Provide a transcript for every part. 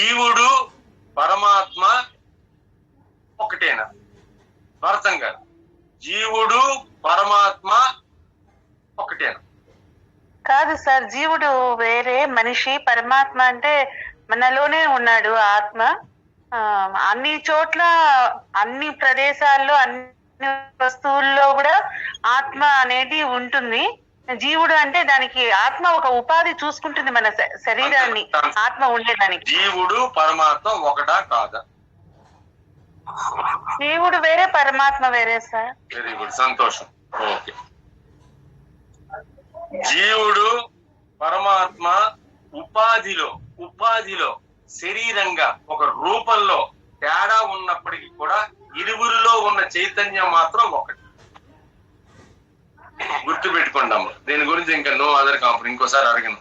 జీవుడు పరమాత్మ ఒకటేనా? భరతం గారు జీవుడు పరమాత్మ ఒకటేనా? కాదు సార్ జీవుడు వేరే మనిషి పరమాత్మ అంటే మనలోనే ఉన్నాడు ఆత్మ. అన్ని చోట్ల అన్ని ప్రదేశాల్లో అన్ని వస్తువుల్లో కూడా ఆత్మ అనేది ఉంటుంది. జీవుడు అంటే దానికి ఆత్మ ఒక ఉపాధి చూసుకుంటుంది మన శరీరాన్ని. ఆత్మ ఉండేదానికి. జీవుడు పరమాత్మ ఒకటా కాదా? జీవుడు వేరే పరమాత్మ వేరే సార్. వెరీ గుడ్ సంతోషం. ఓకే జీవుడు పరమాత్మ ఉపాధిలో ఉపాధిలో శరీరంగా ఒక రూపంలో తేడా ఉన్నప్పటికీ కూడా ఇరువురిలో ఉన్న చైతన్యం మాత్రం ఒకటి. గుర్తు దీని గురించి ఇంకా నో అదర్ కాంపనీ ఇంకోసారి అడగను.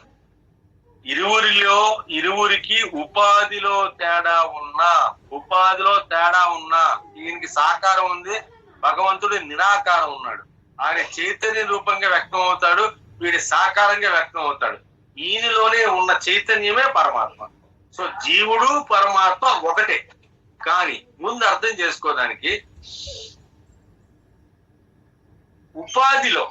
ఇరువురిలో ఇరువురికి ఉపాధిలో తేడా ఉన్నా ఉపాధిలో తేడా ఉన్నా దీనికి సాకారం ఉంది. భగవంతుడు నిరాకారం ఉన్నాడు. ఆయన చైతన్య రూపంగా వ్యక్తం అవుతాడు. వీడి సాకారంగా వ్యక్తం అవుతాడు. ఈయనలోనే ఉన్న చైతన్యమే పరమాత్మ. సో జీవుడు పరమాత్మ ఒకటే. కానీ ముందు అర్థం చేసుకోవడానికి ఉపాధిలో.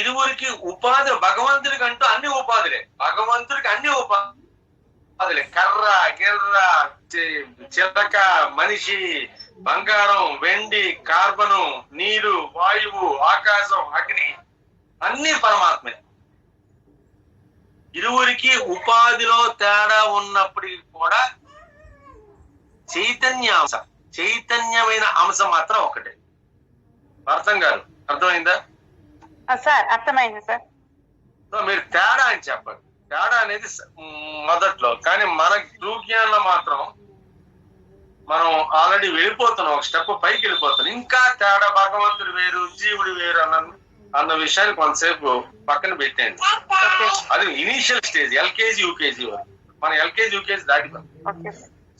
ఇరువురికి ఉపాధి భగవంతుడికి అంటూ అన్ని ఉపాధులే. భగవంతుడికి అన్ని ఉపాధులే. కర్ర గిర్ర చిలక మనిషి బంగారం వెండి కార్బను నీరు వాయువు ఆకాశం అగ్ని అన్ని పరమాత్మే. ఇరువురికి ఉపాధిలో తేడా ఉన్నప్పటికీ కూడా చైతన్య అంశం చైతన్యమైన అంశం మాత్రం ఒకటే అర్థం గారు అర్థమైందా? సార్ అర్థమైంది సార్. మీరు తేడా అని చెప్పండి. తేడా అనేది మొదట్లో. కానీ మన జ్ఞానంలో మాత్రం మనం ఆల్రెడీ వెళ్ళిపోతున్నాం ఒక స్టెప్ పైకి వెళ్ళిపోతున్నాం. ఇంకా తేడా భగవంతుడు వేరు జీవుడు వేరు అన్న అన్న విషయాన్ని కొంతసేపు పక్కన పెట్టండి అది ఇనీషియల్ స్టేజ్ ఎల్కేజీ యూకేజీ వరకు. మన ఎల్కేజీ యూకేజీ సార్.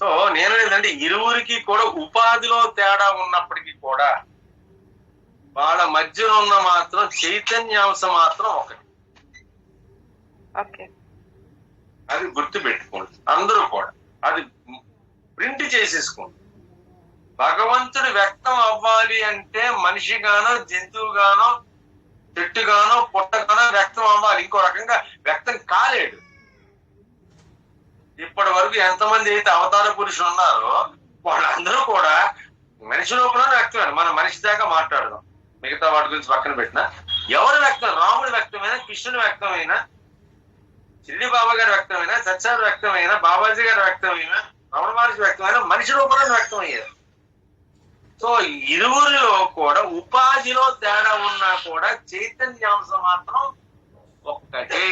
సో నేను ఏంటంటే ఇరువురికి కూడా ఉపాధిలో తేడా ఉన్నప్పటికీ కూడా వాళ్ళ మధ్యలో ఉన్న మాత్రం చైతన్యాంశం మాత్రం ఒకటి. అది గుర్తు పెట్టుకోండి అందరూ కూడా అది ప్రింట్ చేసేసుకోండి. భగవంతుడు వ్యక్తం అవ్వాలి అంటే మనిషిగానో జంతువుగానో చెట్టుగానో పుట్టగానో వ్యక్తం అవ్వాలి. ఇంకో రకంగా వ్యక్తం కాలేడు ఇప్పటి వరకు ఎంతమంది అయితే అవతార పురుషులు ఉన్నారో వాళ్ళందరూ కూడా మనిషి రూపంలో వ్యక్తమైన మన మనిషి దాకా మాట్లాడదాం. మిగతా వాటి గురించి పక్కన పెట్టిన. ఎవరు వ్యక్తం? రాముడు వ్యక్తమైనా? కృష్ణుడు వ్యక్తమైనా? చిల్లి బాబా గారు వ్యక్తమైన? సత్యాలు వ్యక్తమైన? బాబాజీ గారు వ్యక్తమైన? రమణ మహర్షి వ్యక్తమైన? మనిషి రూపంలో వ్యక్తం అయ్యారు సో ఇరువురిలో కూడా ఉపాధిలో తేడా ఉన్నా కూడా చైతన్యాంశం మాత్రం ఒక్కటే.